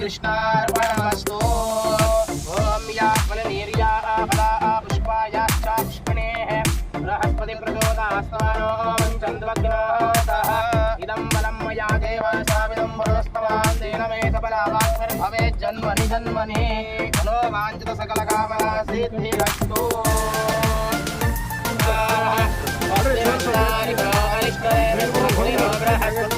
कृष्णार्पणमस्तु ॐ यात्मन निर्याः फलाः पुष्पायाश्च पुष्पणेः बृहस्पतिप्रचोदास्तानो चन्द्रग्रहतः इदं बलं मया देव साविदं वरुणस्तवान् तेन मे सफलावान् भवेत् जन्मनि जन्मनि मनो वाञ्छितसकलकामना सिद्धिरस्तु हरिष्ठे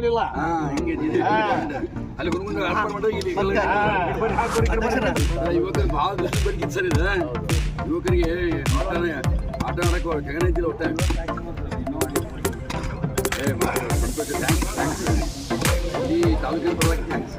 ಮಾಡಿಲ್ಲ. ಯುವಕರಿಗೆ ಆಟ ಆಡಕ್ಕೆ ಜಗನ ಇದ್ದಿಲ್ಲ ಒಟ್ಟ. ಈ ತಾಲೂಕಿನ ಪರವಾಗಿ ಥ್ಯಾಂಕ್ಸ್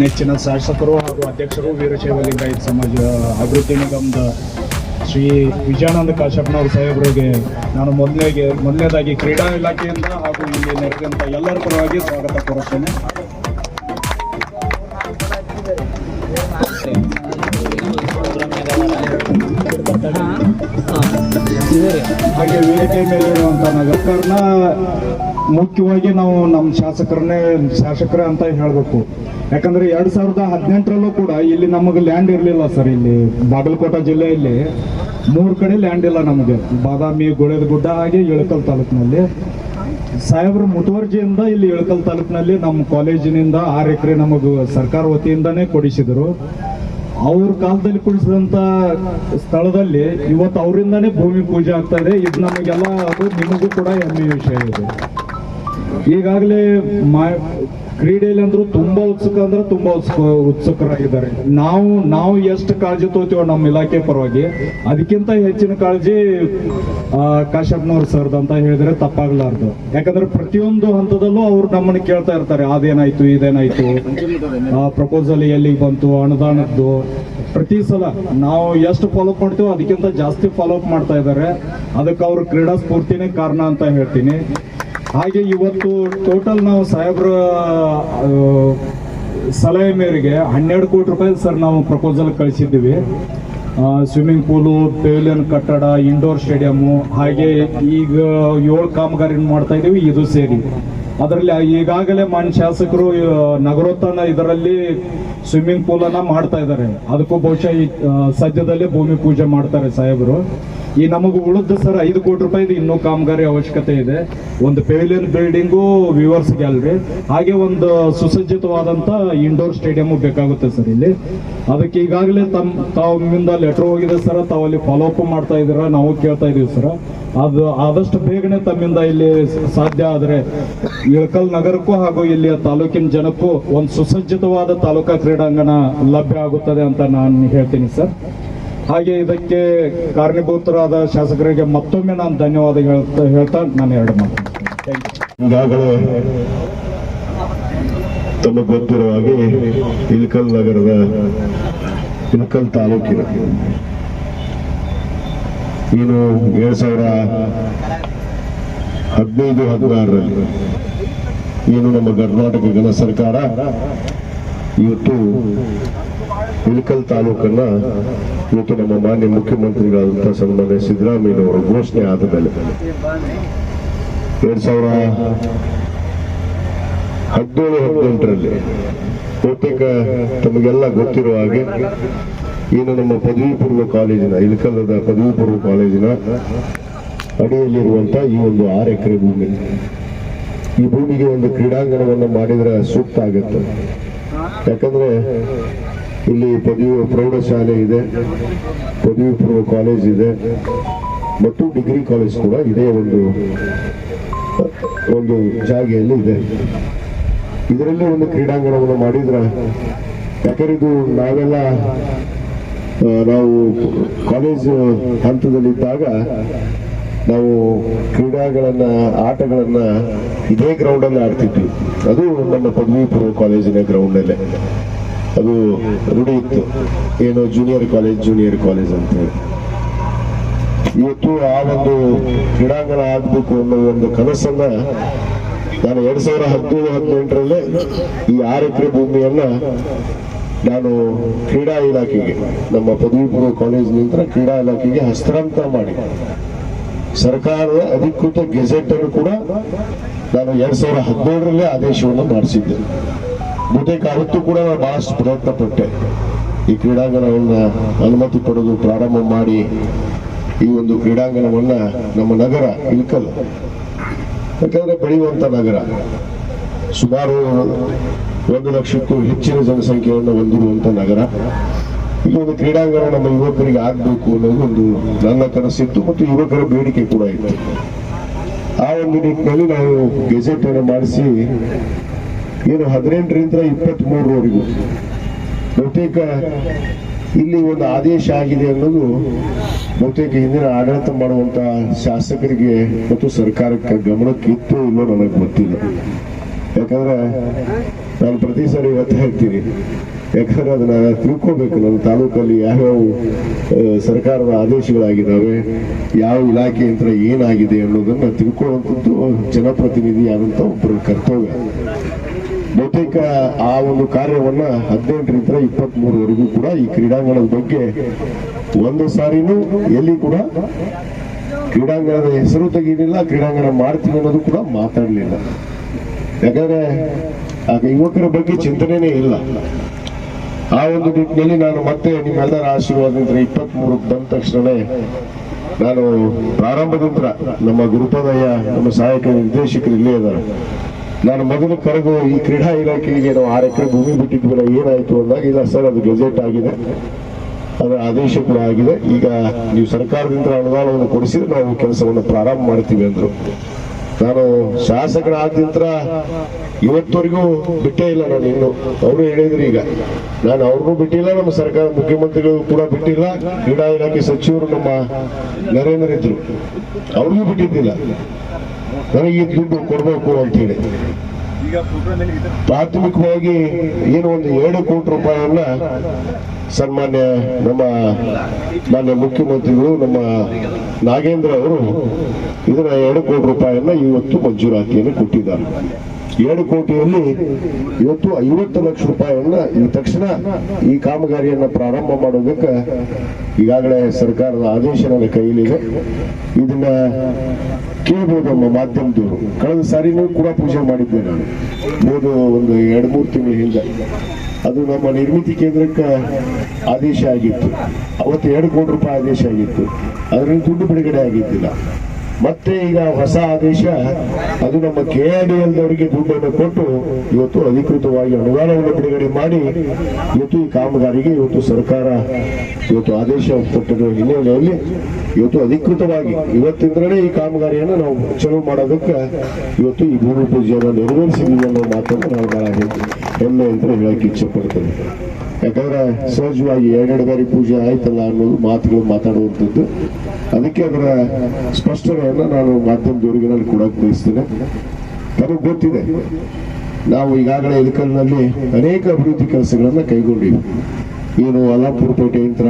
ನೆಚ್ಚಿನ ಶಾಸಕರು ಹಾಗೂ ಅಧ್ಯಕ್ಷರು ವೀರಶೈವ ಲಿಂಗಾಯತ ಸಮಾಜ ಅಭಿವೃದ್ಧಿ ನಿಗಮದ ಶ್ರೀ ವಿಜಯಾನಂದ ಕಾಶಪ್ಪನವರು ಸಾಹೇಬರಿಗೆ ನಾನು ಮೊದಲಿಗೆ, ಮೊದಲನೇದಾಗಿ ಕ್ರೀಡಾ ಇಲಾಖೆಯಿಂದ ಹಾಗೂ ಇಲ್ಲಿ ನೆರೆದಂಥ ಎಲ್ಲರ ಪರವಾಗಿ ಸ್ವಾಗತ ಕೋರುತ್ತೇನೆ. ಹಾಗೆ ವೇದಿಕೆ ಮೇಲೆ ಇರುವಂತ ನಗರಕರನ್ನ ಮುಖ್ಯವಾಗಿ ನಾವು ನಮ್ಮ ಶಾಸಕರನ್ನೇ, ಶಾಸಕರೇ ಅಂತ ಹೇಳ್ಬೇಕು. ಯಾಕಂದ್ರೆ ಎರಡ್ ಸಾವಿರದ ಹದಿನೆಂಟರಲ್ಲೂ ಕೂಡ ಇಲ್ಲಿ ನಮಗೆ ಲ್ಯಾಂಡ್ ಇರಲಿಲ್ಲ ಸರ್ ಇಲ್ಲಿ ಬಾಗಲಕೋಟೆ ಜಿಲ್ಲೆಯಲ್ಲಿ. ಮೂರು ಕಡೆ ಲ್ಯಾಂಡ್ ಇಲ್ಲ ನಮಗೆ. ಬಾದಾಮಿ ಗುಳೆದ ಗುಡ್ಡ ಹಾಗೆ ಇಳಕಲ್ ತಾಲೂಕಿನಲ್ಲಿ. ಸಾಹೇಬ್ರ ಮುತುವರ್ಜಿಯಿಂದ ಇಲ್ಲಿ ಇಳಕಲ್ ತಾಲೂಕಿನಲ್ಲಿ ನಮ್ಮ ಕಾಲೇಜಿನಿಂದ ಆರು ಎಕರೆ ನಮಗೆ ಸರ್ಕಾರ ವತಿಯಿಂದನೇ ಕೊಡಿಸಿದರು. ಅವ್ರ ಕಾಲದಲ್ಲಿ ಕುಡಿಸಿದಂತ ಸ್ಥಳದಲ್ಲಿ ಇವತ್ತು ಅವರಿಂದನೇ ಭೂಮಿ ಪೂಜೆ ಆಗ್ತಾ ಇದೆ. ಇದು ನಮಗೆಲ್ಲ ಅದು ನಿಮಗೂ ಕೂಡ ಹೆಮ್ಮೆ ವಿಷಯ ಇದೆ. ಈಗಾಗಲೇ ಮಾ ಕ್ರೀಡೆಯಲ್ಲಿ ಅಂದ್ರೂ ತುಂಬಾ ಉತ್ಸುಕ ಅಂದ್ರೆ ತುಂಬಾ ಉತ್ಸುಕ, ಉತ್ಸುಕರಾಗಿದ್ದಾರೆ. ನಾವು ನಾವು ಎಷ್ಟು ಕಾಳಜಿ ತೋತೀವೋ ನಮ್ಮ ಇಲಾಖೆ ಪರವಾಗಿ, ಅದಕ್ಕಿಂತ ಹೆಚ್ಚಿನ ಕಾಳಜಿ ಕಾಶ್ಯಪ್ನವ್ರ ಸರ್ದು ಅಂತ ಹೇಳಿದ್ರೆ ತಪ್ಪಾಗ್ಲಾರ್ದು. ಯಾಕಂದ್ರೆ ಪ್ರತಿಯೊಂದು ಹಂತದಲ್ಲೂ ಅವ್ರು ನಮ್ಮನ್ನ ಕೇಳ್ತಾ ಇರ್ತಾರೆ, ಅದೇನಾಯ್ತು, ಇದೇನಾಯ್ತು? ಪ್ರಪೋಸಲ್ ಎಲ್ಲಿಗೆ ಬಂತು? ಅನುದಾನದ್ದು? ಪ್ರತಿ ಸಲ ನಾವು ಎಷ್ಟು ಫಾಲೋಅಪ್ ಮಾಡ್ತೀವೋ ಅದಕ್ಕಿಂತ ಜಾಸ್ತಿ ಫಾಲೋಅಪ್ ಮಾಡ್ತಾ ಇದ್ದಾರೆ. ಅದಕ್ಕೆ ಅವ್ರ ಕ್ರೀಡಾ ಸ್ಫೂರ್ತಿನೇ ಕಾರಣ ಅಂತ ಹೇಳ್ತೀನಿ. ಹಾಗೆ ಇವತ್ತು ಟೋಟಲ್ ನಾವು ಸಾಹೇಬ್ರ ಸಲಹೆ ಮೇರೆಗೆ ಹನ್ನೆರಡು ಕೋಟಿ ರೂಪಾಯಿ ಸರ್ ನಾವು ಪ್ರಪೋಸಲ್ ಕಳಿಸಿದ್ದೀವಿ. ಸ್ವಿಮ್ಮಿಂಗ್ ಪೂಲು ಪೆವಿಲಿಯನ್ ಕಟ್ಟಡ ಇಂಡೋರ್ ಸ್ಟೇಡಿಯಮ್ಮು ಹಾಗೆ ಈಗ ಏಳು ಕಾಮಗಾರಿ ಮಾಡ್ತಾ ಇದ್ದೀವಿ, ಇದು ಸೇರಿ. ಅದರಲ್ಲಿ ಈಗಾಗಲೇ ಮಾನ್ಯ ಶಾಸಕರು ನಗರೋತ್ಥಾನ ಇದರಲ್ಲಿ ಸ್ವಿಮ್ಮಿಂಗ್ ಪೂಲ್ ಅನ್ನ ಮಾಡ್ತಾ ಇದ್ದಾರೆ. ಅದಕ್ಕೂ ಬಹುಶಃ ಈ, ಸದ್ಯದಲ್ಲೇ ಭೂಮಿ ಪೂಜೆ ಮಾಡ್ತಾರೆ ಸಾಹೇಬರು. ಈ ನಮಗೆ ಉಳಿದ ಸರ್ ಐದು ಕೋಟಿ ರೂಪಾಯಿ ಇನ್ನೂ ಕಾಮಗಾರಿ ಅವಶ್ಯಕತೆ ಇದೆ. ಒಂದು ಪೆವಿಲಿಯನ್ ಬಿಲ್ಡಿಂಗು ವಿವರ್ಸ್ ಗ್ಯಾಲರಿ ಹಾಗೆ ಒಂದು ಸುಸಜ್ಜಿತವಾದಂತ ಇಂಡೋರ್ ಸ್ಟೇಡಿಯಂ ಬೇಕಾಗುತ್ತೆ ಸರ್ ಇಲ್ಲಿ. ಅದಕ್ಕೆ ಈಗಾಗಲೇ ತಮ್ಮ ತಾವಿಂದ ಲೆಟರ್ ಹೋಗಿದೆ ಸರ್. ತಾವಲ್ಲಿ ಫಾಲೋ ಅಪ್ ಮಾಡ್ತಾ ಇದ್ದೀರಾ ನಾವು ಕೇಳ್ತಾ ಇದೀವಿ ಸರ್. ಅದು ಆದಷ್ಟು ಬೇಗನೆ ತಮ್ಮಿಂದ ಇಲ್ಲಿ ಸಾಧ್ಯ ಆದರೆ ಇಳಕಲ್ ನಗರಕ್ಕೂ ಹಾಗೂ ಇಲ್ಲಿಯ ತಾಲೂಕಿನ ಜನಕ್ಕೂ ಒಂದು ಸುಸಜ್ಜಿತವಾದ ತಾಲೂಕಾ ಕ್ರೀಡಾಂಗಣ ಲಭ್ಯ ಆಗುತ್ತದೆ ಅಂತ ನಾನು ಹೇಳ್ತೀನಿ, ಸರ್. ಹಾಗೆ ಇದಕ್ಕೆ ಕಾರಣೀಭೂತರಾದ ಶಾಸಕರಿಗೆ ಮತ್ತೊಮ್ಮೆ ನಾನು ಧನ್ಯವಾದ ಹೇಳ್ತಾ ಹೇಳ್ತಾ ನಾನು ಎರಡು ಮಾತು ಈಗಾಗಲೇ ತಮಗೆ ಹಾಗೆ ಇಲ್ಕಲ್ ನಗರದ ಇಲ್ಕಲ್ ತಾಲೂಕಿನ ಏನು ಎರಡ್ ಸಾವಿರ ಹದಿನೈದು, ಹದಿನಾರರಲ್ಲಿ ಏನು ನಮ್ಮ ಕರ್ನಾಟಕ ಜನ ಸರ್ಕಾರ ಇವತ್ತು ಇಳಕಲ್ ತಾಲೂಕನ್ನ ಇವತ್ತು ನಮ್ಮ ಮಾನ್ಯ ಮುಖ್ಯಮಂತ್ರಿಗಳಾದಂತಹ ಸನ್ಮಾನ್ಯ ಸಿದ್ದರಾಮಯ್ಯನವರು ಘೋಷಣೆ ಆದ ಮೇಲೆ ಎರಡ್ ಸಾವಿರ ಹದಿನೇಳು, ಹದಿನೆಂಟರಲ್ಲಿ ಬಹುತೇಕ ತಮಗೆಲ್ಲ ಗೊತ್ತಿರುವ ಹಾಗೆ ಏನು ನಮ್ಮ ಪದವಿ ಪೂರ್ವ ಕಾಲೇಜಿನ, ಇಳಕಲ್ಲದ ಪದವಿ ಪೂರ್ವ ಕಾಲೇಜಿನ ಅಡಿಯಲ್ಲಿರುವಂಥ ಈ ಒಂದು ಆರು ಎಕರೆ ಭೂಮಿ. ಈ ಭೂಮಿಗೆ ಒಂದು ಕ್ರೀಡಾಂಗಣವನ್ನು ಮಾಡಿದರೆ ಸೂಕ್ತ ಆಗುತ್ತೆ. ಯಾಕಂದ್ರೆ ಇಲ್ಲಿ ಪದವಿ ಪ್ರೌಢಶಾಲೆ ಇದೆ, ಪದವಿ ಪೂರ್ವ ಕಾಲೇಜ್ ಇದೆ, ಮತ್ತು ಡಿಗ್ರಿ ಕಾಲೇಜ್ ಕೂಡ ಇದೇ ಒಂದು ಒಂದು ಜಾಗೆಯಲ್ಲಿ ಇದೆ. ಇದರಲ್ಲಿ ಒಂದು ಕ್ರೀಡಾಂಗಣವನ್ನು ಮಾಡಿದ್ರೆ, ಯಾಕಂದ್ರೆ ಇದು ನಾವೆಲ್ಲ ನಾವು ಕಾಲೇಜ್ ಹಂತದಲ್ಲಿದ್ದಾಗ ನಾವು ಕ್ರೀಡಾಗಳನ್ನ, ಆಟಗಳನ್ನ ಇದೇ ಗ್ರೌಂಡ್ ಅಲ್ಲಿ ಆಡ್ತಿದ್ವಿ. ಅದು ನಮ್ಮ ಪದವಿ ಪೂರ್ವ ಕಾಲೇಜಿನ ಗ್ರೌಂಡ್ ಅಲ್ಲೇ. ಅದು ರೂಢಿ ಇತ್ತು. ಏನು ಜೂನಿಯರ್ ಕಾಲೇಜ್ ಜೂನಿಯರ್ ಕಾಲೇಜ್ ಅಂತ ಹೇಳಿ. ಇವತ್ತು ಆ ಒಂದು ಕ್ರೀಡಾಂಗಣ ಆಗ್ಬೇಕು ಅನ್ನೋ ಒಂದು ಕನಸನ್ನ ನಾನು ಎರಡ್ ಸಾವಿರದ ಹದಿನೇಳು, ಹದಿನೆಂಟರಲ್ಲೇ ಈ ಆರು ಎಕರೆ ಭೂಮಿಯನ್ನ ನಾನು ಕ್ರೀಡಾ ಇಲಾಖೆಗೆ, ನಮ್ಮ ಪದವಿ ಪೂರ್ವ ಕಾಲೇಜ್ ನಂತರ ಕ್ರೀಡಾ ಇಲಾಖೆಗೆ ಹಸ್ತಾಂತರ ಮಾಡಿ. ಸರ್ಕಾರದ ಅಧಿಕೃತ ಗೆಜೆಟ್ ಅನ್ನು ಕೂಡ ನಾನು ಎರಡ್ ಸಾವಿರದ ಹದಿನೇಳರಲ್ಲೇ ಆದೇಶವನ್ನು ಮಾಡಿಸಿದ್ದೆ. ಬಹುತೇಕ ಅವತ್ತು ಕೂಡ ನಾನು ಬಹಳಷ್ಟು ಪ್ರಯತ್ನ ಪಟ್ಟೆ ಈ ಕ್ರೀಡಾಂಗಣವನ್ನು ಅನುಮತಿ ಪಡೆದು ಪ್ರಾರಂಭ ಮಾಡಿ ಈ ಒಂದು ಕ್ರೀಡಾಂಗಣವನ್ನು ನಮ್ಮ ನಗರ ಇಲ್ಕಲ್ ಯಾಕಂದ್ರೆ ಬೆಳೆಯುವಂಥ ನಗರ. ಸುಮಾರು ಒಂದು ಲಕ್ಷಕ್ಕೂ ಹೆಚ್ಚಿನ ಜನಸಂಖ್ಯೆಯನ್ನು ಹೊಂದಿರುವಂತ ನಗರ. ಇಲ್ಲಿ ಒಂದು ಕ್ರೀಡಾಂಗಣ ನಮ್ಮ ಯುವಕರಿಗೆ ಆಗ್ಬೇಕು ಅನ್ನೋದು ಒಂದು ನನ್ನ ಕನಸಿತ್ತು ಮತ್ತು ಯುವಕರ ಬೇಡಿಕೆ ಕೂಡ ಇತ್ತು. ಆ ಒಂದು ನಿಟ್ಟಿನಲ್ಲಿ ನಾವು ಗೆಜೆಟ್ ಅನ್ನು ಮಾಡಿಸಿ ಏನು ಹದಿನೆಂಟರಿಂದ ಇಪ್ಪತ್ತ್ ಮೂರರವರೆಗೂ ಬಹುತೇಕ ಇಲ್ಲಿ ಒಂದು ಆದೇಶ ಆಗಿದೆ ಅನ್ನೋದು ಬಹುತೇಕ ಹಿಂದಿನ ಆಡಳಿತ ಮಾಡುವಂತ ಶಾಸಕರಿಗೆ ಮತ್ತು ಸರ್ಕಾರಕ್ಕೆ ಗಮನಕ್ಕೆ ಇತ್ತು ಇಲ್ಲೋ ನನಗೆ ಗೊತ್ತಿಲ್ಲ. ಯಾಕಂದ್ರೆ ನಾನು ಪ್ರತಿ ಸಾರಿ ಇವತ್ತು ಹೇಳ್ತೀನಿ ಯಾಕಂದ್ರೆ ಅದನ್ನ ತಿಳ್ಕೋಬೇಕು, ನಮ್ಮ ತಾಲೂಕಲ್ಲಿ ಯಾವ್ಯಾವ ಸರ್ಕಾರದ ಆದೇಶಗಳಾಗಿದ್ದಾವೆ, ಯಾವ ಇಲಾಖೆ ಯಂತ್ರ ಏನಾಗಿದೆ ಅನ್ನೋದನ್ನ ತಿಳ್ಕೊಳ್ಳುವಂಥದ್ದು ಜನಪ್ರತಿನಿಧಿ ಆದಂತ ಒಬ್ಬರ ಕರ್ತವ್ಯ. ಬಹುತೇಕ ಆ ಒಂದು ಕಾರ್ಯವನ್ನ ಹದಿನೆಂಟರಿಂದ ಇಪ್ಪತ್ತ್ ಮೂರವರೆಗೂ ಕೂಡ ಈ ಕ್ರೀಡಾಂಗಣದ ಬಗ್ಗೆ ಒಂದು ಸಾರಿನೂ ಎಲ್ಲಿ ಕೂಡ ಕ್ರೀಡಾಂಗಣದ ಹೆಸರು ತೆಗೀಲಿಲ್ಲ ಕ್ರೀಡಾಂಗಣ ಮಾಡ್ತೀವಿ ಅನ್ನೋದು ಕೂಡ ಮಾತಾಡಲಿಲ್ಲ. ಯಾಕಂದ್ರೆ, ಆಗ ಯುವಕರ ಬಗ್ಗೆ ಚಿಂತನೆನೇ ಇಲ್ಲ. ಆ ಒಂದು ನಿಟ್ಟಿನಲ್ಲಿ ನಾನು ಮತ್ತೆ ನಿಮ್ಮೆಲ್ಲರ ಆಶೀರ್ವಾದದಿಂದ ಇಪ್ಪತ್ತ್ ಮೂರಕ್ಕೆ ಬಂದ ತಕ್ಷಣವೇ ನಾನು ಪ್ರಾರಂಭದಿಂದ ನಮ್ಮ ಗುರುಪದಯ್ಯ, ನಮ್ಮ ಸಹಾಯಕ ನಿರ್ದೇಶಕರು ಇಲ್ಲೇ ಇದ್ದಾರೆ. ನಾನು ಮೊದಲು ಕರೆದು ಈ ಕ್ರೀಡಾ ಇಲಾಖೆಗೆ ನಾವು ಆರು ಎಕರೆ ಭೂಮಿ ಬಿಟ್ಟಿದ್ವಲ್ಲ ಏನಾಯ್ತು ಅಂದಾಗ ಇಲ್ಲ ಸರ್, ಅದು ಗೆಜೆಟ್ ಆಗಿದೆ. ಅದರ ಆದೇಶ ಕೂಡ ಆಗಿದೆ. ಈಗ ನೀವು ಸರ್ಕಾರದಿಂದ ಅನುದಾನವನ್ನು ಕೊಡಿಸಿದ್ರೆ ನಾವು ಕೆಲಸವನ್ನು ಪ್ರಾರಂಭ ಮಾಡ್ತೀವಿ ಅಂದ್ರು. ನಾನು ಶಾಸಕರಾದ್ಯಂತರ ಇವತ್ತವರೆಗೂ ಬಿಟ್ಟೇ ಇಲ್ಲ ನಾನು ಇನ್ನು. ಅವರು ಹೇಳಿದ್ರು ಈಗ. ನಾನು ಅವ್ರಿಗೂ ಬಿಟ್ಟಿಲ್ಲ, ನಮ್ಮ ಸರ್ಕಾರ ಮುಖ್ಯಮಂತ್ರಿಗಳು ಕೂಡ ಬಿಟ್ಟಿಲ್ಲ. ಕ್ರೀಡಾ ಇಲಾಖೆ ಸಚಿವರು ನಮ್ಮ ನರೇಂದ್ರ ಇದ್ರು. ಅವ್ರಿಗೂ ಬಿಟ್ಟಿದ್ದಿಲ್ಲ. ನನಗೆ ಈ ದುಡ್ಡು ಕೊಡಬೇಕು ಅಂತ ಹೇಳಿ. ಪ್ರಾಥಮಿಕವಾಗಿ ಏನು ಒಂದು ಎರಡು ಕೋಟಿ ರೂಪಾಯಿಯನ್ನ ಸನ್ಮಾನ್ಯ ನಮ್ಮ ಮಾನ್ಯ ಮುಖ್ಯಮಂತ್ರಿಗಳು, ನಮ್ಮ ನಾಗೇಂದ್ರ ಅವರು ಇದರ ಎರಡು ಕೋಟಿ ರೂಪಾಯಿಯನ್ನ ಇವತ್ತು ಮಂಜೂರಾತಿಯನ್ನು ಕೊಟ್ಟಿದ್ದಾರೆ. ಎರಡು ಕೋಟಿಯಲ್ಲಿ ಇವತ್ತು ಐವತ್ತು ಲಕ್ಷ ರೂಪಾಯಿಯನ್ನ ಈ ತಕ್ಷಣ ಈ ಕಾಮಗಾರಿಯನ್ನು ಪ್ರಾರಂಭ ಮಾಡೋದಕ್ಕೆ ಈಗಾಗಲೇ ಸರ್ಕಾರದ ಆದೇಶ ನನ್ನ ಕೈಯಲ್ಲಿದೆ. ಇದನ್ನ ಕೇಳ್ಬೋದು ನಮ್ಮ ಮಾಧ್ಯಮದವರು. ಕಳೆದ ಸಾರಿನೂ ಕೂಡ ಪೂಜೆ ಮಾಡಿದ್ದೆ ನಾನು. ಹೋದ ಒಂದು ಎರಡು, ಮೂರು ತಿಂಗಳ ಹಿಂದೆ. ಅದು ನಮ್ಮ ನಿರ್ಮಿತಿ ಕೇಂದ್ರಕ್ಕೆ ಆದೇಶ ಆಗಿತ್ತು. ಅವತ್ತು ಎರಡು ಕೋಟಿ ರೂಪಾಯಿ ಆದೇಶ ಆಗಿತ್ತು. ಅದರಲ್ಲಿ ದುಡ್ಡು ಬಿಡುಗಡೆ ಆಗಿದ್ದಿಲ್ಲ. ಮತ್ತೆ ಈಗ ಹೊಸ ಆದೇಶ. ಅದು ನಮ್ಮ ಕೆ ಆರ್ ಡಿ ಅವರಿಗೆ ದುಡ್ಡನ್ನು ಕೊಟ್ಟು ಇವತ್ತು ಅಧಿಕೃತವಾಗಿ ಅನುದಾನವನ್ನು ಬಿಡುಗಡೆ ಮಾಡಿ, ಇವತ್ತು ಈ ಕಾಮಗಾರಿಗೆ ಇವತ್ತು ಸರ್ಕಾರ ಇವತ್ತು ಆದೇಶ ಕೊಟ್ಟಿರುವ ಹಿನ್ನೆಲೆಯಲ್ಲಿ ಇವತ್ತು ಅಧಿಕೃತವಾಗಿ ಇವತ್ತಿಂದಲೇ ಈ ಕಾಮಗಾರಿಯನ್ನು ನಾವು ಚಲೋ ಮಾಡೋದಕ್ಕೆ ಇವತ್ತು ಈ ಭೂಮಿ ಪೂಜೆಯನ್ನು ನೆರವೇರಿಸಿದ್ದೀವಿ ಅನ್ನೋ ಮಾತನ್ನು ನಾವು ಹೆಮ್ಮೆ ಅಂತ ಹೇಳಕ್ಕೆ ಇಚ್ಛೆ ಪಡ್ತೇನೆ ಯಾಕಂದ್ರೆ ಸಹಜವಾಗಿ ಎರಡೆರಡು ಬಾರಿ ಪೂಜೆ ಆಯ್ತಲ್ಲ ಅನ್ನೋದು ಮಾತುಗಳು ಮಾತಾಡುವಂಥದ್ದು. ಅದಕ್ಕೆ ಅದರ ಸ್ಪಷ್ಟನೆಯನ್ನು ನಾನು ಮಾಧ್ಯಮದವರಿಗೆ ನಾನು ಕೊಡಕ್ಕೆ ಬಯಸ್ತೇನೆ ತಮಗೆ ಗೊತ್ತಿದೆ, ನಾವು ಈಗಾಗಲೇ ಇಳಕಲ್ನಲ್ಲಿ ಅನೇಕ ಅಭಿವೃದ್ಧಿ ಕೆಲಸಗಳನ್ನು ಕೈಗೊಂಡಿವೆ. ಏನು ಅಲ್ಲಾಪುರ ಪೇಟೆಯಿಂದ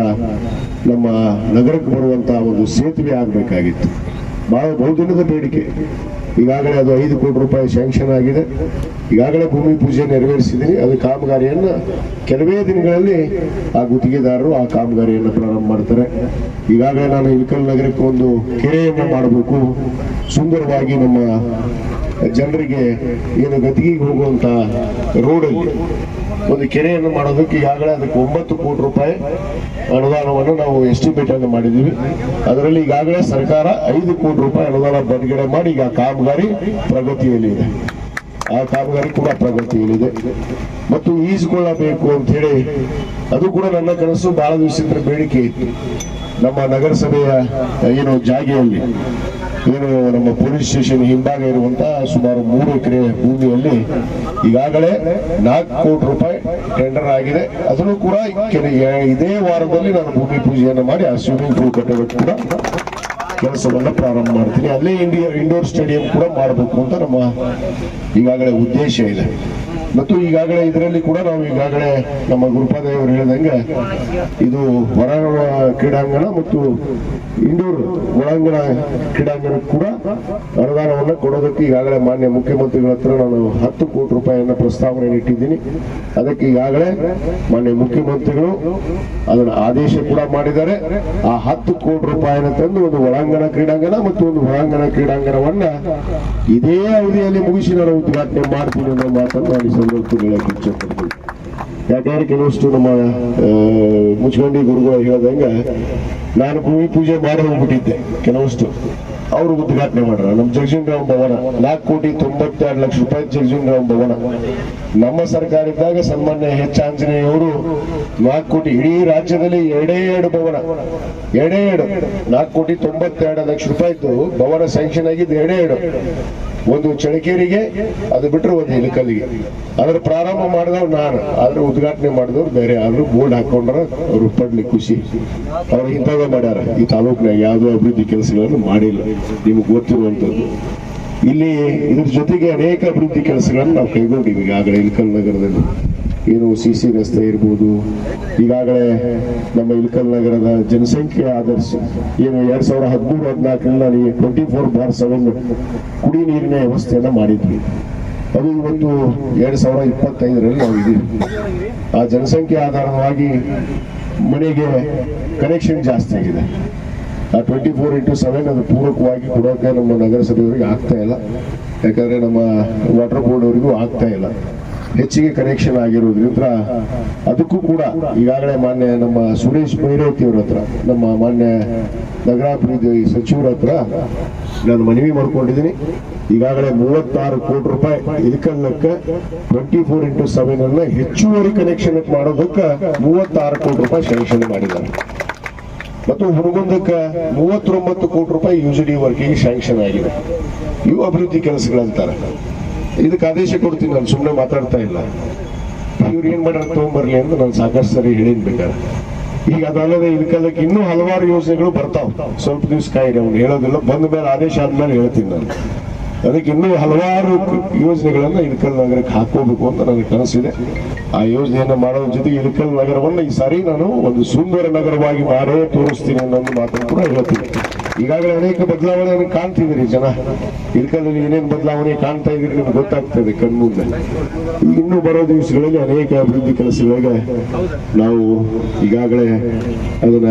ನಮ್ಮ ನಗರಕ್ಕೆ ಬರುವಂತಹ ಒಂದು ಸೇತುವೆ ಆಗಬೇಕಾಗಿತ್ತು. ಬಹಳ ಬಹುದಿನದ ಬೇಡಿಕೆ. ಈಗಾಗಲೇ ಅದು ಐದು ಕೋಟಿ ರೂಪಾಯಿ ಸ್ಯಾಂಕ್ಷನ್ ಆಗಿದೆ. ಈಗಾಗಲೇ ಭೂಮಿ ಪೂಜೆ ನೆರವೇರಿಸಿದ್ದೀನಿ. ಅದು ಕಾಮಗಾರಿಯನ್ನು ಕೆಲವೇ ದಿನಗಳಲ್ಲಿ ಆ ಗುತ್ತಿಗೆದಾರರು ಆ ಕಾಮಗಾರಿಯನ್ನು ಪ್ರಾರಂಭ ಮಾಡ್ತಾರೆ. ಈಗಾಗಲೇ ನಾನು ಇಳಕಲ್ ನಗರಕ್ಕೆ ಒಂದು ಕೆರೆಯನ್ನು ಮಾಡಬೇಕು. ಸುಂದರವಾಗಿ ನಮ್ಮ ಜನರಿಗೆ ಏನು ಗತಿಗೆ ಹೋಗುವಂತ ರೋಡಲ್ಲಿ ಒಂದು ಕೆರೆಯನ್ನು ಮಾಡೋದಕ್ಕೆ ಈಗಾಗಲೇ ಅದಕ್ಕೆ ಒಂಬತ್ತು ಕೋಟಿ ರೂಪಾಯಿ ಅನುದಾನವನ್ನು ನಾವು ಎಸ್ಟಿಮೇಟ್ ಅನ್ನು ಮಾಡಿದ್ದೀವಿ. ಅದರಲ್ಲಿ ಈಗಾಗಲೇ ಸರ್ಕಾರ ಐದು ಕೋಟಿ ರೂಪಾಯಿ ಅನುದಾನ ಬಿಡುಗಡೆ ಮಾಡಿ ಈಗ ಕಾಮಗಾರಿ ಪ್ರಗತಿಯಲ್ಲಿದೆ ಆ ಕಾಮಗಾರಿ ಕೂಡ ಪ್ರಗತಿಯಲ್ಲಿದೆ ಮತ್ತು ಈಜುಕೊಳ್ಳಬೇಕು ಅಂತ ಹೇಳಿ ಅದು ಕೂಡ ನನ್ನ ಕನಸು. ಬಹಳ ದಿವಸದ ಬೇಡಿಕೆ ಇತ್ತು. ನಮ್ಮ ನಗರಸಭೆಯ ಏನು ಜಾಗೆಯಲ್ಲಿ ಏನು ನಮ್ಮ ಪೊಲೀಸ್ ಸ್ಟೇಷನ್ ಹಿಂಭಾಗ ಇರುವಂತಹ ಸುಮಾರು ಮೂರು ಎಕರೆ ಭೂಮಿಯಲ್ಲಿ ಈಗಾಗಲೇ ನಾಲ್ಕು ಕೋಟಿ ರೂಪಾಯಿ ಟೆಂಡರ್ ಆಗಿದೆ. ಅದನ್ನು ಕೂಡ ಇದೇ ವಾರದಲ್ಲಿ ನಾನು ಭೂಮಿ ಪೂಜೆಯನ್ನು ಮಾಡಿ ಆ ಸ್ವಿಮ್ಮಿಂಗ್ ಪೂಲ್ ಕಟ್ಟೋದಕ್ಕೆ ಕೂಡ ಕೆಲಸವನ್ನು ಪ್ರಾರಂಭ ಮಾಡ್ತೀನಿ. ಅಲ್ಲೇ ಇಂಡಿಯಾ ಇಂಡೋರ್ ಸ್ಟೇಡಿಯಂ ಕೂಡ ಮಾಡಬೇಕು ಅಂತ ನಮ್ಮ ಈಗಾಗಲೇ ಉದ್ದೇಶ ಇದೆ. ಮತ್ತು ಈಗಾಗಲೇ ಇದರಲ್ಲಿ ಕೂಡ ನಾವು ಈಗಾಗಲೇ ನಮ್ಮ ಗುರುಪಾದೇವರು ಹೇಳಿದಂಗೆ ಇದು ಹೊರ ಕ್ರೀಡಾಂಗಣ ಮತ್ತು ಇಂಡೋರ್ ಒಳಾಂಗಣ ಕ್ರೀಡಾಂಗಣ ಕೂಡ ಅನುದಾನವನ್ನು ಕೊಡೋದಕ್ಕೆ ಈಗಾಗಲೇ ಮಾನ್ಯ ಮುಖ್ಯಮಂತ್ರಿಗಳ ಹತ್ರ ನಾನು ಹತ್ತು ಕೋಟಿ ರೂಪಾಯಿಯನ್ನು ಪ್ರಸ್ತಾವನೆ ಇಟ್ಟಿದ್ದೀನಿ. ಅದಕ್ಕೆ ಈಗಾಗಲೇ ಮಾನ್ಯ ಮುಖ್ಯಮಂತ್ರಿಗಳು ಅದರ ಆದೇಶ ಕೂಡ ಮಾಡಿದ್ದಾರೆ. ಆ ಹತ್ತು ಕೋಟಿ ರೂಪಾಯಿನ ತಂದು ಒಂದು ಒಳಾಂಗಣ ಕ್ರೀಡಾಂಗಣ ಮತ್ತು ಒಂದು ಹೊರಾಂಗಣ ಕ್ರೀಡಾಂಗಣವನ್ನ ಇದೇ ಅವಧಿಯಲ್ಲಿ ಮುಗಿಸಿ ನಾನು ಉದ್ಘಾಟನೆ ಮಾಡ್ತೀನಿ ಅನ್ನೋ ಮಾತನ್ನು ಸಂದರ್ಭದಲ್ಲಿ ಹೇಳಕ್ಕೆ ಇಚ್ಛೆಪಡ್ತೀನಿ ಯಾಕಂದ್ರೆ ಕೆಲವಷ್ಟು ನಮ್ಮ ಮುಚ್ಕಂಡಿ ಗುರುಗಳು ಹೇಳ್ದಂಗೆ ನಾನು ಭೂಮಿ ಪೂಜೆ ಮಾಡಿ ಹೋಗ್ಬಿಟ್ಟಿದ್ದೆ ಕೆಲವಷ್ಟು ಅವರು ಉದ್ಘಾಟನೆ ಮಾಡ್ರ ನಮ್ಮ ಜಗಜೀವನ್ ರಾಮ್ ಭವನ ನಾಲ್ಕು ಕೋಟಿ ತೊಂಬತ್ತೆರಡು ಲಕ್ಷ ರೂಪಾಯಿ ಜಗಜೀವನ್ ರಾಮ್ ಭವನ ನಮ್ಮ ಸರ್ಕಾರ ಇದ್ದಾಗ ಸನ್ಮಾನ್ಯ ಎಚ್ ಆಂಜನೇಯ ಅವರು ನಾಲ್ಕು ಕೋಟಿ ಇಡೀ ರಾಜ್ಯದಲ್ಲಿ ಎರಡೇ ಎರಡು ಭವನ ಎರಡೇ ಎರಡು ನಾಲ್ಕು ಕೋಟಿ ತೊಂಬತ್ತೆರಡು ಲಕ್ಷ ರೂಪಾಯಿ ಭವನ ಸ್ಯಾಂಕ್ಷನ್ ಆಗಿದ್ದು ಎರಡೇ ಎರಡು. ಒಂದು ಚಳಕೇರಿಗೆ, ಅದು ಬಿಟ್ಟರೆ ಒಂದು ಇಲಕಲ್ಲಿಗೆ ಅದ್ರ ಪ್ರಾರಂಭ ಮಾಡಿದವ್ರು ನಾನು. ಆದ್ರೆ ಉದ್ಘಾಟನೆ ಮಾಡಿದವ್ರು ಬೇರೆ ಯಾರು. ಬೋರ್ಡ್ ಹಾಕೊಂಡ್ರ ಅವ್ರು ಪಡ್ಲಿ ಖುಷಿ. ಅವ್ರು ಇಂಥವೇ ಮಾಡ್ಯಾರ. ಈ ತಾಲೂಕಿನಾಗ ಯಾವುದೋ ಅಭಿವೃದ್ಧಿ ಕೆಲಸಗಳನ್ನು ಮಾಡಿಲ್ಲ. ನಿಮ್ಗೆ ಗೊತ್ತಿರುವಂಥದ್ದು. ಇಲ್ಲಿ ಇದ್ರ ಜೊತೆಗೆ ಅನೇಕ ಅಭಿವೃದ್ಧಿ ಕೆಲಸಗಳನ್ನು ನಾವು ಕೈಗೊಂಡಿವಿ ಈಗಾಗಲೇ ಇಲಕಲ್ ನಗರದಲ್ಲಿ. ಏನು ಸಿ ಸಿ ರಸ್ತೆ ಇರ್ಬೋದು. ಈಗಾಗಲೇ ನಮ್ಮ ಇಲ್ಕಲ್ ನಗರದ ಜನಸಂಖ್ಯೆ ಆಧರಿಸಿ ಏನು ಎರಡ್ ಸಾವಿರದ ಹದಿಮೂರು ಹದಿನಾಲ್ಕರಲ್ಲಿ ಟ್ವೆಂಟಿ ಫೋರ್ ಬಾರ್ ಸೆವೆನ್ ಕುಡಿ ನೀರಿನ ವ್ಯವಸ್ಥೆಯನ್ನು ಮಾಡಿದ್ವಿ. ಅದು ಇವತ್ತು ಎರಡ್ ಸಾವಿರ ಇಪ್ಪತ್ತೈದರಲ್ಲಿ ನಾವು ಇದೀವಿ ಆ ಜನಸಂಖ್ಯೆ ಆಧಾರವಾಗಿ ಮನೆಗೆ ಕನೆಕ್ಷನ್ ಜಾಸ್ತಿ ಆಗಿದೆ. ಆ ಟ್ವೆಂಟಿ ಫೋರ್ ಇಂಟು ಸೆವೆನ್ ಅದು ಪೂರಕವಾಗಿ ಕೊಡೋಕೆ ನಮ್ಮ ನಗರಸಭೆಯವರಿಗೆ ಆಗ್ತಾ ಇಲ್ಲ. ಯಾಕಂದ್ರೆ ನಮ್ಮ ವಾಟರ್ ಬೋರ್ಡ್ ಅವರಿಗೂ ಆಗ್ತಾ ಇಲ್ಲ. ಹೆಚ್ಚಿಗೆ ಕನೆಕ್ಷನ್ ಆಗಿರೋದ್ರಿಂದ ಅದಕ್ಕೂ ಕೂಡ ಈಗಾಗಲೇ ಮಾನ್ಯ ನಮ್ಮ ಸುರೇಶ್ ಭೈರವತಿ ಅವ್ರ ಹತ್ರ ನಮ್ಮ ಮಾನ್ಯ ನಗರಾಭಿವೃದ್ಧಿ ಸಚಿವರ ಹತ್ರ ನಾನು ಮನವಿ ಮಾಡ್ಕೊಂಡಿದ್ದೀನಿ. ಈಗಾಗಲೇ ಮೂವತ್ತಾರು ಕೋಟಿ ರೂಪಾಯಿ ಇದಕ್ಕಲ್ಲಕ್ಕೆ ಟ್ವೆಂಟಿ ಫೋರ್ ಇಂಟು ಸೆವೆನ್ ಅನ್ನ ಹೆಚ್ಚುವರಿ ಕನೆಕ್ಷನ್ ಮಾಡೋದಕ್ಕೆ ಮೂವತ್ತಾರು ಕೋಟಿ ರೂಪಾಯಿ ಸ್ಯಾಂಕ್ಷನ್ ಮಾಡಿದ್ದಾರೆ. ಮತ್ತು ಹುಡುಗೊಂದಕ್ಕೆ ಮೂವತ್ತೊಂಬತ್ತು ಕೋಟಿ ರೂಪಾಯಿ ಯು ಜಿ ಡಿ ವರ್ಕಿಗೆ ಸ್ಯಾಂಕ್ಷನ್ ಆಗಿದೆ. ಇವು ಅಭಿವೃದ್ಧಿ ಕೆಲಸಗಳಂತಾರೆ. ಇದಕ್ಕೆ ಆದೇಶ ಕೊಡ್ತೀನಿ, ನಾನು ಸುಮ್ಮನೆ ಮಾತಾಡ್ತಾ ಇಲ್ಲ. ಇವ್ರು ಏನ್ ಮಾಡ್ಯಾರ ತಗೊಂಬರ್ಲಿ ಅಂತ ನಾನು ಸಾಕಷ್ಟು ಸರಿ ಹೇಳಿನ್ ಬೇಕಾದ್ರೆ ಈಗ ಅದಲ್ಲದೆ ಇದಕ್ಕಲ್ಲಕ್ಕೆ ಇನ್ನೂ ಹಲವಾರು ಯೋಜನೆಗಳು ಬರ್ತಾವ. ಸ್ವಲ್ಪ ದಿವಸ ಕಾಯಿರಿ ಅವ್ನು, ಹೇಳೋದಿಲ್ಲ. ಬಂದ ಮೇಲೆ ಆದೇಶ ಆದ್ಮೇಲೆ ಹೇಳ್ತೀನಿ ನಾನು. ಅದಕ್ಕೆ ಇನ್ನೂ ಹಲವಾರು ಯೋಜನೆಗಳನ್ನು ಇಳಕಲ್ ನಗರಕ್ಕೆ ಹಾಕೋಬೇಕು ಅಂತ ನನಗೆ ಕನಸಿದೆ. ಆ ಯೋಜನೆಯನ್ನು ಮಾಡೋದ್ರ ಜೊತೆಗೆ ಇಳಕಲ್ ನಗರವನ್ನು ಈ ಸಾರಿ ನಾನು ಒಂದು ಸುಂದರ ನಗರವಾಗಿ ಮಾಡೇ ತೋರಿಸ್ತೀನಿ ಅನ್ನೋ ಒಂದು ಮಾತನ್ನು ಕೂಡ ಹೇಳ್ತೀನಿ. ಈಗಾಗಲೇ ಅನೇಕ ಬದಲಾವಣೆಯನ್ನು ಕಾಣ್ತಿದ್ದೀರಿ ಜನ. ಇಳಕಲ್ನಲ್ಲಿ ಏನೇನು ಬದಲಾವಣೆ ಕಾಣ್ತಾ ಇದ್ದೀರಿ ನಿಮ್ಗೆ ಗೊತ್ತಾಗ್ತದೆ ಕಣ್ಮುಂದೆ. ಮುಂದೆ ಇನ್ನೂ ಬರೋ ದಿವಸಗಳಲ್ಲಿ ಅನೇಕ ಅಭಿವೃದ್ಧಿ ಕೆಲಸಗಳಿಗೆ ನಾವು ಈಗಾಗಲೇ ಅದನ್ನ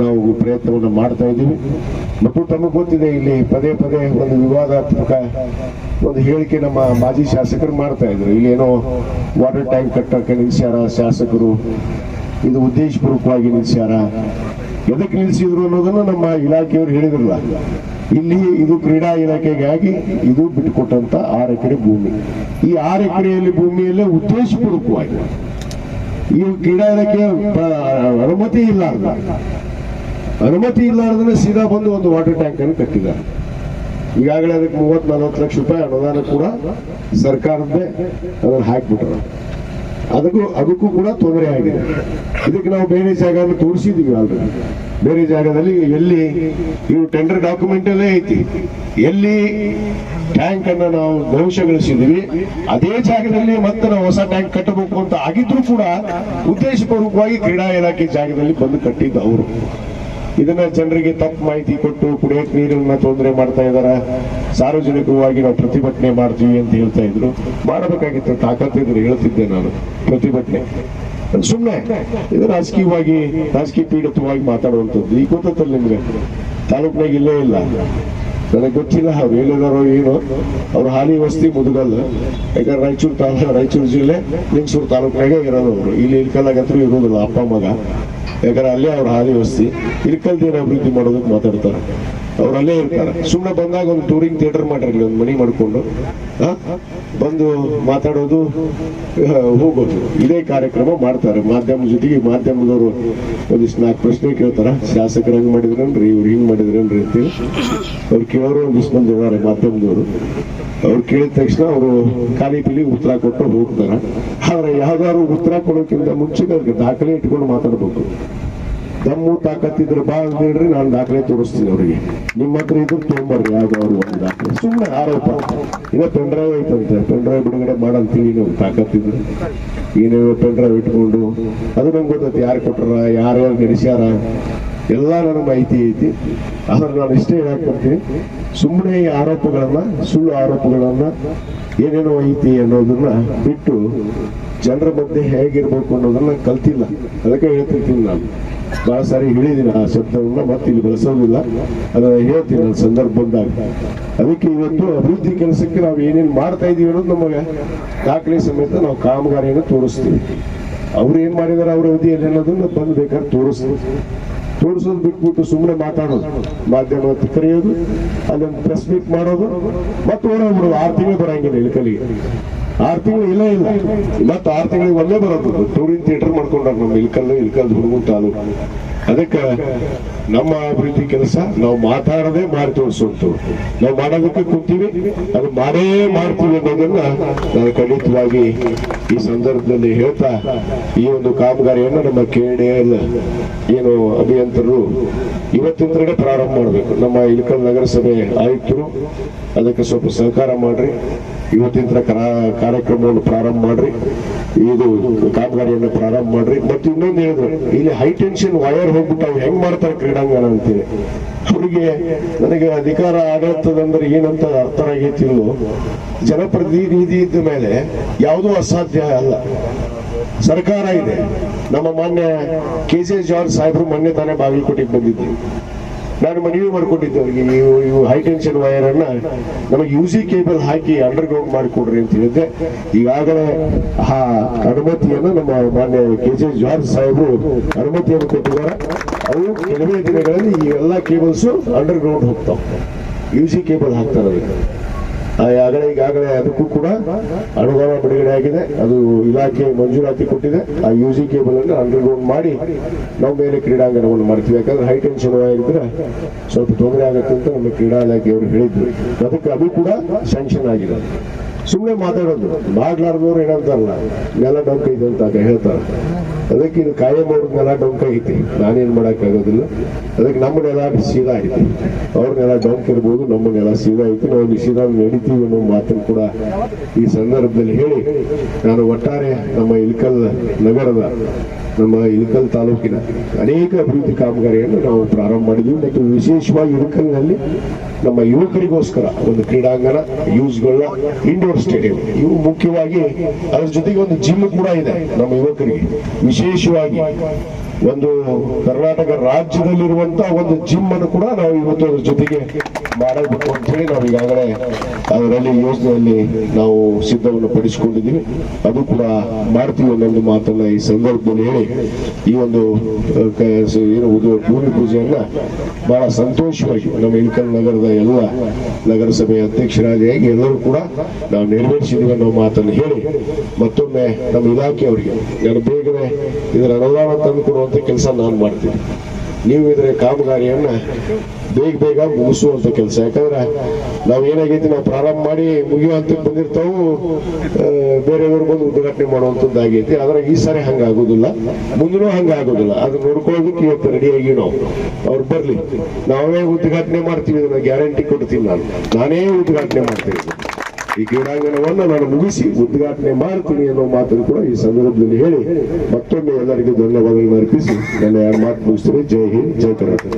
ನಾವು ಪ್ರಯತ್ನವನ್ನು ಮಾಡ್ತಾ ಇದ್ದೀವಿ. ಮತ್ತು ತಮಗೆ ಗೊತ್ತಿದೆ ಇಲ್ಲಿ ಪದೇ ಪದೇ ಒಂದು ವಿವಾದಾತ್ಮಕ ಒಂದು ಹೇಳಿಕೆ ನಮ್ಮ ಮಾಜಿ ಶಾಸಕರು ಮಾಡ್ತಾ ಇದ್ರು. ಇಲ್ಲಿ ಏನೋ ವಾಟರ್ ಟ್ಯಾಂಕ್ ಕಟ್ಟಕ್ಕೆ ನಿಲ್ಸ್ಯಾರ ಶಾಸಕರು. ಇದು ಉದ್ದೇಶಪೂರ್ವಕವಾಗಿ ನಿಲ್ಸ್ಯಾರ. ಎದಕ್ಕೆ ನಿಲ್ಸಿದ್ರು ಅನ್ನೋದನ್ನ ನಮ್ಮ ಇಲಾಖೆಯವರು ಹೇಳಿದ್ರಲ್ಲ. ಇಲ್ಲಿ ಇದು ಕ್ರೀಡಾ ಇಲಾಖೆಗಾಗಿ ಇದು ಬಿಟ್ಟುಕೊಟ್ಟಂತ ಆರು ಎಕರೆ ಭೂಮಿ. ಈ ಆರು ಎಕರೆಯಲ್ಲಿ ಭೂಮಿಯಲ್ಲೇ ಉದ್ದೇಶಪೂರ್ವಕವಾಗಿ. ಈ ಕ್ರೀಡಾ ಇಲಾಖೆ ಅನುಮತಿ ಇಲ್ಲ ಅನುಮತಿ ಇಲ್ಲಾರ್ದನ್ನ ಸೀದಾ ಬಂದು ಒಂದು ವಾಟರ್ ಟ್ಯಾಂಕ್ ಅನ್ನು ಕಟ್ಟಿದ್ದಾರೆ. ಈಗಾಗಲೇ ಅದಕ್ಕೆ ಮೂವತ್ ನಲವತ್ತು ಲಕ್ಷ ರೂಪಾಯಿ ಅನುದಾನ ಕೂಡ ಸರ್ಕಾರದ್ದೇ ಅದನ್ನು ಹಾಕ್ಬಿಟ್ರು. ಅದಕ್ಕೂ ಅದಕ್ಕೂ ಕೂಡ ತೊಂದರೆ ಆಗಿದೆ. ಇದಕ್ಕೆ ನಾವು ಬೇರೆ ಜಾಗ ತೋರಿಸಿದೀವಿ ಆಲ್ರೆಡಿ ಬೇರೆ ಜಾಗದಲ್ಲಿ ಎಲ್ಲಿ ಇವು ಟೆಂಡರ್ ಡಾಕ್ಯುಮೆಂಟ್ ಅಲ್ಲೇ ಐತಿ. ಎಲ್ಲಿ ಟ್ಯಾಂಕ್ ಅನ್ನ ನಾವು ಧ್ವಂಸಗೊಳಿಸಿದೀವಿ, ಅದೇ ಜಾಗದಲ್ಲಿ ಮತ್ತೆ ನಾವು ಹೊಸ ಟ್ಯಾಂಕ್ ಕಟ್ಟಬೇಕು ಅಂತ ಆಗಿದ್ರು ಕೂಡ ಉದ್ದೇಶಪೂರ್ವಕವಾಗಿ ಕ್ರೀಡಾ ಇಲಾಖೆ ಜಾಗದಲ್ಲಿ ಬಂದು ಕಟ್ಟಿದ್ದು ಅವರು. ಇದನ್ನ ಜನರಿಗೆ ತಪ್ಪು ಮಾಹಿತಿ ಕೊಟ್ಟು ಕುಡಿಯಕ್ಕೆ ನೀರನ್ನ ತೊಂದರೆ ಮಾಡ್ತಾ ಇದ್ದಾರೆ ಸಾರ್ವಜನಿಕವಾಗಿ ನಾವು ಪ್ರತಿಭಟನೆ ಮಾಡ್ತೀವಿ ಅಂತ ಹೇಳ್ತಾ ಇದ್ರು. ಮಾಡಬೇಕಾಗಿತ್ತು ತಾಕತ್ತಿದ್ರು ಹೇಳ್ತಿದ್ದೆ ನಾನು, ಪ್ರತಿಭಟನೆ. ಸುಮ್ಮನೆ ಇದು ರಾಜಕೀಯವಾಗಿ, ರಾಜಕೀಯ ಪೀಡಿತವಾಗಿ ಮಾತಾಡುವಂಥದ್ದು. ಈ ಗೊತ್ತಲ್ಲ ನಿಮ್ಗೆ? ತಾಲೂಕ್ನಾಗ ಇಲ್ಲೇ ಇಲ್ಲ. ನನಗೆ ಗೊತ್ತಿಲ್ಲ, ಅವ್ರು ಹೇಳಿದಾರೋ ಏನೋ. ಅವ್ರ ಹಾಲಿ ವಸ್ತಿ ಮುದುಗಲ್ಲ. ಯಾಕಂದ್ರೆ ರಾಯಚೂರು ತಾಲೂಕು ರಾಯಚೂರು ಜಿಲ್ಲೆ, ಲಿಂಗಸೂರು ತಾಲೂಕಿನಾಗೆ ಇರೋದು ಅವರು. ಇಲ್ಲಿ ಇಲ್ಕಲ್ಲಾಗತ್ರೂ ಇರೋದಿಲ್ಲ ಅಪ್ಪ ಮಗ. ಯಾಕಂದ್ರೆ ಅಲ್ಲೇ ಅವ್ರ ಹಾಲಿ ವಸ್ತಿ. ಇಲ್ಕಲ್ದೇನ ಅಭಿವೃದ್ಧಿ ಮಾಡೋದಕ್ಕೆ ಮಾತಾಡ್ತಾರೆ. ಅವ್ರು ಅಲ್ಲೇ ಇರ್ತಾರೆ. ಸುಮ್ಮನೆ ಬಂದಾಗ ಒಂದು ಟೂರಿಂಗ್ ಥಿಯೇಟರ್ ಮಾಡಿರಲಿ, ಒಂದು ಮನಿ ಮಾಡ್ಕೊಂಡು ಬಂದು ಮಾತಾಡೋದು ಹೋಗೋದು. ಇದೇ ಕಾರ್ಯಕ್ರಮ ಮಾಡ್ತಾರೆ. ಮಾಧ್ಯಮ ಜೊತೆಗೆ ಮಾಧ್ಯಮದವರು ಒಂದಿಷ್ಟು ನಾಲ್ಕು ಪ್ರಶ್ನೆ ಕೇಳ್ತಾರ. ಶಾಸಕರು ಹಂಗ್ ಮಾಡಿದ್ರೇನ್ರಿ? ಇವ್ರು ಹಿಂಗ್ ಮಾಡಿದ್ರೇನ್ರಿ ಅಂತೇಳಿ. ಅವ್ರು ಕೇಳೋರು ಒಂದಿಷ್ಟು ಮಂದಿ ಇದಾರೆ ಮಾಧ್ಯಮದವರು. ಅವ್ರು ಕೇಳಿದ ತಕ್ಷಣ ಅವರು ಖಾಲಿ ಪಿಲಿ ಉತ್ತರ ಕೊಟ್ಟು ಹೋಗ್ತಾರೆ. ಆದ್ರೆ ಯಾವ್ದಾದ್ರು ಉತ್ತರ ಕೊಡೋಕ್ಕಿಂತ ಮುಂಚೆ ಅವ್ರಿಗೆ ದಾಖಲೆ ಇಟ್ಕೊಂಡು ಮಾತಾಡ್ಬೇಕು. ದಮ್ಮು ತಾಕತ್ತಿದ್ರು ಅಂತ ಹೇಳ್ರಿ, ನಾನು ದಾಖಲೆ ತೋರಿಸ್ತೀನಿ ಅವರಿಗೆ. ನಿಮ್ಮ ಹತ್ರ ಇದ್ರು ತೊಗೊಂಬರ್ರಿ ಅವ್ರಿಗೆ ಒಂದು ದಾಖಲೆ. ಸುಮ್ಮನೆ ಆರೋಪ. ಇನ್ನ ಪೆನ್ ಡ್ರೈವ್ ಐತಂತೆ ಪೆನ್ ಡ್ರೈವ್ ಬಿಡುಗಡೆ ಮಾಡಂತೀವಿ ನೀವು, ತಾಕತ್ತಿದ್ರು. ಏನೇನೋ ಪೆನ್ ಡ್ರೈವ್ ಇಟ್ಕೊಂಡು, ಅದು ನಂಗೆ ಗೊತ್ತೈತಿ, ಯಾರು ಕೊಟ್ಟಾರ ಯಾರು ನಡೆಸ್ಯಾರ ಎಲ್ಲ ನನ್ನ ಮಾಹಿತಿ ಐತಿ. ಆದ್ರೆ ನಾನು ಇಷ್ಟೇ ಹೇಳಕ್ಕೊಡ್ತೀನಿ ಸುಮ್ಮನೆ ಈ ಆರೋಪಗಳನ್ನ, ಸುಳ್ಳು ಆರೋಪಗಳನ್ನ ಏನೇನೋ ಐತಿ ಅನ್ನೋದನ್ನ ಬಿಟ್ಟು, ಜನರ ಮಧ್ಯೆ ಹೇಗಿರ್ಬೇಕು ಅನ್ನೋದನ್ನ ಕಲ್ತಿಲ್ಲ. ಅದಕ್ಕೆ ಹೇಳ್ತಿರ್ತೀನಿ ನಾನು. ಬಹಳ ಸಾರಿ ಹೇಳಿದ್ದೀನಿ, ಆ ಶಬ್ದವನ್ನು ಮತ್ತೆ ಇಲ್ಲಿ ಬಳಸೋದಿಲ್ಲ. ಅದನ್ನ ಹೇಳ್ತೀನಿ ನನ್ನ ಸಂದರ್ಭ ಬಂದಾಗ. ಅದಕ್ಕೆ ಇವತ್ತು ಅಭಿವೃದ್ಧಿ ಕೆಲಸಕ್ಕೆ ನಾವು ಏನೇನು ಮಾಡ್ತಾ ಇದೀವಿ ಅನ್ನೋದು ನಮಗೆ ದಾಖಲೆ ಸಮೇತ ನಾವು ಕಾಮಗಾರಿಯನ್ನು ತೋರಿಸ್ತೀವಿ. ಅವ್ರು ಏನ್ ಮಾಡಿದಾರೆ ಅವ್ರ ಅವಧಿಯಲ್ಲಿ ಅನ್ನೋದನ್ನ ಬಂದು ಬೇಕಾದ್ರೆ ತೋರಿಸ್ತೀವಿ. ತೋರಿಸೋದು ಬಿಟ್ಬಿಟ್ಟು ಸುಮ್ಮನೆ ಮಾತಾಡೋದು. ಮಾಧ್ಯಮ ಕರೆಯೋದು, ಅಲ್ಲೊಂದು ಪ್ರೆಸ್ ಮೀಟ್ ಮಾಡೋದು, ಮತ್ತೆ ಹೊರಗ್ಬಿಡೋದು ಆರು ತಿಂಗಳು ಬರಂಗಿಲ್ಲ ಇಳಕಲಿಗೆ ಆರು ತಿಂಗಳು ಇಲ್ಲ ಇಲ್ಲ. ಮತ್ತೆ ಆರು ತಿಂಗಳಿಗೆ ಒಂದೇ ಬರೋದು. ಟೂರಿಂಗ್ ಥಿಯೇಟರ್ ಮಾಡ್ಕೊಂಡಾರ ನಮ್ಮ ಇಲ್ಕಲ್ಲು ಇಲ್ಕಲ್ ಹುಡುಗನ್ ತಾಲೂಕು. ಅದಕ್ಕೆ ನಮ್ಮ ಅಭಿವೃದ್ಧಿ ಕೆಲಸ, ನಾವು ಮಾತಾಡದೆ ಮಾಡಿ ತೋರಿಸುವಂತವ್ರು ನಾವು ಮಾಡೋದಕ್ಕೆ ಕೂತೀವಿ, ಅದು ಮಾಡೇ ಮಾಡ್ತೀವಿ ಅನ್ನೋದನ್ನ ನಾನು ಖಂಡಿತವಾಗಿ ಈ ಸಂದರ್ಭದಲ್ಲಿ ಹೇಳ್ತಾ, ಈ ಒಂದು ಕಾಮಗಾರಿಯನ್ನು ನಮ್ಮ ಕೆ ಏನು ಅಭಿಯಂತರರು ಇವತ್ತಿಂದ ಪ್ರಾರಂಭ ಮಾಡಬೇಕು. ನಮ್ಮ ಇಳಕಲ್ ನಗರಸಭೆ ಆಯುಕ್ತರು ಅದಕ್ಕೆ ಸ್ವಲ್ಪ ಸಹಕಾರ ಮಾಡ್ರಿ. ಇವತ್ತಿನ ಕಾರ್ಯಕ್ರಮವನ್ನು ಪ್ರಾರಂಭ ಮಾಡ್ರಿ. ಇದು ಕಾಮಗಾರಿಯನ್ನು ಪ್ರಾರಂಭ ಮಾಡ್ರಿ. ಮತ್ತು ಇನ್ನೊಂದು ಹೇಳಿದ್ರು, ಇಲ್ಲಿ ಹೈ ಟೆನ್ಷನ್ ವೈರ್ ಹೋಗ್ಬಿಟ್ಟು ಹೆಂಗ್ ಮಾಡ್ತಾರೆ ಕ್ರೀಡಾಂಗಣ ಅಂತೇಳಿ ಅವ್ರಿಗೆ ನನಗೆ ಅಧಿಕಾರ ಆಡಳಿತದಂದ್ರೆ ಏನಂತ ಅರ್ಥ ಆಗೈತಿಲ್ಲೋ ಜನಪ್ರತಿನಿಧಿ ಇದ್ದ ಮೇಲೆ ಯಾವುದೂ ಅಸಾಧ್ಯ ಅಲ್ಲ. ಸರ್ಕಾರ ಇದೆ. ನಮ್ಮ ಮಾನ್ಯ ಕೆ ಜೆ ಜಾರ್ಜ್ ಸಾಹೇಬರು ಮೊನ್ನೆ ತಾನೇ ಬಾಗಲಕೋಟೆಗೆ ಬಂದಿದ್ದು ನಾನು ಮನವಿ ಮಾಡ್ಕೊಂಡಿದ್ದೆ ಅವರಿಗೆ, ಇವು ಹೈ ಟೆನ್ಷನ್ ವೈರ್ ನಮಗೆ ಯು ಸಿ ಕೇಬಲ್ ಹಾಕಿ ಅಂಡರ್ ಗ್ರೌಂಡ್ ಮಾಡಿಕೊಡ್ರಿ ಅಂತ ಹೇಳಿದ್ದೆ. ಈಗಾಗಲೇ ಆ ಅನುಮತಿಯನ್ನು ನಮ್ಮ ಮಾನ್ಯ ಕೆ ಜೆ ಜಾರ್ಜ್ ಸಾಹೇಬರು ಅನುಮತಿಯನ್ನು ಕೊಟ್ಟಿದ್ದಾರೆ. ಅವು ಕೆಲವೇ ದಿನಗಳಲ್ಲಿ ಈ ಎಲ್ಲ ಕೇಬಲ್ಸು ಅಂಡರ್ ಗ್ರೌಂಡ್ ಹೋಗ್ತಾವ. ಯು ಸಿ ಕೇಬಲ್ ಹಾಕ್ತಾರೆ ಅದಕ್ಕೆ ಆಗಲೇ ಈಗಾಗಲೇ ಅದಕ್ಕೂ ಕೂಡ ಅನುದಾನ ಬಿಡುಗಡೆ ಆಗಿದೆ. ಅದು ಇಲಾಖೆ ಮಂಜೂರಾತಿ ಕೊಟ್ಟಿದೆ. ಆ ಯು ಜಿ ಕೇಬಲ್ ಅನ್ನು ಅಂಡರ್ಗ್ರೌಂಡ್ ಮಾಡಿ ನಾವು ಮೇಲೆ ಕ್ರೀಡಾಂಗಣವನ್ನು ಮಾಡ್ತೀವಿ. ಯಾಕಂದ್ರೆ ಹೈ ಟೆನ್ಷನ್ ಆಗಿದ್ರೆ ಸ್ವಲ್ಪ ತೊಂದರೆ ಆಗುತ್ತೆ ಅಂತ ನಮ್ಮ ಕ್ರೀಡಾ ಇಲಾಖೆಯವರು ಹೇಳಿದ್ರು. ಅದಕ್ಕೆ ಅದು ಕೂಡ ಸ್ಯಾಂಕ್ಷನ್ ಆಗಿದೆ. ಸುಮ್ಮನೆ ಮಾತಾಡೋದು. ಮಾಡ್ಲಾರ್ದವ್ರು ಏನಂತಾರಲ್ಲ, ನೆಲ ಡೊಂಕ ಇದೆ ಅಂತ ಹೇಳ್ತಾರೆ ಅದಕ್ಕೆ ಇದು ಕಾಯಂ ಅವ್ರ ನೆಲ ಡೊಂಕ ಐತಿ ನಾನೇನ್ ಮಾಡಕ್ಕಾಗೋದಿಲ್ಲ. ಅದಕ್ಕೆ ನಮ್ಮ ನೆಲ ಸೀದಾ ಐತಿ ಅವ್ರ ನೆಲ ಡೊಂಕ್ ಇರ್ಬೋದು ನಮ್ಮ ನೆಲ ಸೀದಾ ಐತಿ ನಾವು ಸೀದಾ ನಡೀತೀವಿ ಅನ್ನೋ ಮಾತನ್ನು ಕೂಡ ಈ ಸಂದರ್ಭದಲ್ಲಿ ಹೇಳಿ, ನಾನು ಒಟ್ಟಾರೆ ನಮ್ಮ ಇಲ್ಕಲ್ ನಗರದ ನಮ್ಮ ಇಳಕಲ್ ತಾಲೂಕಿನ ಅನೇಕ ಅಭಿವೃದ್ಧಿ ಕಾಮಗಾರಿಯನ್ನು ನಾವು ಪ್ರಾರಂಭ ಮಾಡಿದ್ವಿ. ಮತ್ತು ವಿಶೇಷವಾಗಿ ಇಳಕಲ್ನಲ್ಲಿ ನಮ್ಮ ಯುವಕರಿಗೋಸ್ಕರ ಒಂದು ಕ್ರೀಡಾಂಗಣ ಯೂಸ್ಗಳ ಇಂಡೋರ್ ಸ್ಟೇಡಿಯಂ ಇವು ಮುಖ್ಯವಾಗಿ ಅದರ ಜೊತೆಗೆ ಒಂದು ಜಿಮ್ ಕೂಡ ಇದೆ ನಮ್ಮ ಯುವಕರಿಗೆ. ವಿಶೇಷವಾಗಿ ಒಂದು ಕರ್ನಾಟಕ ರಾಜ್ಯದಲ್ಲಿರುವಂತ ಒಂದು ಜಿಮ್ ಅನ್ನು ಕೂಡ ನಾವು ಇವತ್ತು ಅದ್ರ ಜೊತೆಗೆ ಮಾಡಬೇಕು ಅಂತ ಹೇಳಿ ನಾವು ಈಗಾಗಲೇ ಅದರಲ್ಲಿ ಯೋಜನೆಯಲ್ಲಿ ನಾವು ಸಿದ್ಧವನ್ನು ಪಡಿಸಿಕೊಂಡಿದ್ದೀವಿ. ಅದು ಕೂಡ ಮಾಡ್ತೀವಿ ಅನ್ನೋದು ಮಾತನ್ನ ಈ ಸಂದರ್ಭದಲ್ಲಿ ಹೇಳಿ. ಈ ಒಂದು ಏನು ಭೂಮಿ ಪೂಜೆಯನ್ನ ಬಹಳ ಸಂತೋಷವಾಗಿ ನಮ್ಮ ಇಳಕಲ್ ನಗರದ ಎಲ್ಲ ನಗರಸಭೆ ಅಧ್ಯಕ್ಷರಾಗಿ ಎಲ್ಲರೂ ಕೂಡ ನಾವು ನೆರವೇರಿಸಿದ್ದೀವಿ ಅನ್ನೋ ಮಾತನ್ನು ಹೇಳಿ ಮತ್ತೊಮ್ಮೆ ನಮ್ಮ ಇಲಾಖೆಯವರಿಗೆ ನಾನು ಬೇಗನೆ ಇದರ ಅನುದಾನ ತಂದು ಕೊಡುವಂತ ಕೆಲಸ ನಾನು ಮಾಡ್ತೀನಿ. ನೀವು ಇದರ ಕಾಮಗಾರಿಯನ್ನ ಬೇಗ ಬೇಗ ಮುಗಿಸುವಂತ ಕೆಲಸ. ಯಾಕಂದ್ರೆ ನಾವು ಏನಾಗೈತಿ ನಾವು ಪ್ರಾರಂಭ ಮಾಡಿ ಮುಗಿಯುವಂತ ಬಂದಿರ್ತಾವು ಆ, ಬೇರೆಯವರು ಬಂದು ಉದ್ಘಾಟನೆ ಮಾಡುವಂಥದ್ದು ಆಗೈತಿ ಆದ್ರೆ ಈ ಸಾರಿ ಹಂಗಾಗೋದಿಲ್ಲ. ಮುಂದೂ ಹಂಗಾಗೋದಿಲ್ಲ. ಅದನ್ನ ನೋಡ್ಕೊಳ್ಳೋದಕ್ಕೆ ಇವತ್ತು ರೆಡಿಯಾಗಿ ನಾವು. ಅವ್ರು ಬರ್ಲಿ. ನಾವೇ ಉದ್ಘಾಟನೆ ಮಾಡ್ತೀವಿ ಇದನ್ನ ಗ್ಯಾರಂಟಿ ಕೊಡ್ತೀನಿ ನಾನು. ನಾನೇ ಉದ್ಘಾಟನೆ ಮಾಡ್ತೀನಿ. ಈ ಕ್ರೀಡಾಂಗಣವನ್ನು ನಾನು ಮುಗಿಸಿ ಉದ್ಘಾಟನೆ ಮಾಡ್ತೀನಿ ಅನ್ನೋ ಮಾತನ್ನು ಕೂಡ ಈ ಸಂದರ್ಭದಲ್ಲಿ ಹೇಳಿ ಮತ್ತೊಮ್ಮೆ ಎಲ್ಲರಿಗೂ ಧನ್ಯವಾದಗಳನ್ನು ಅರ್ಪಿಸಿ. ನನ್ನ ಯಾರ್ ಮಾತು ಮುಗಿಸ್ತೀನಿ. ಜೈ ಹಿಂದ್, ಜೈ ಕರ್ನಾಟಕ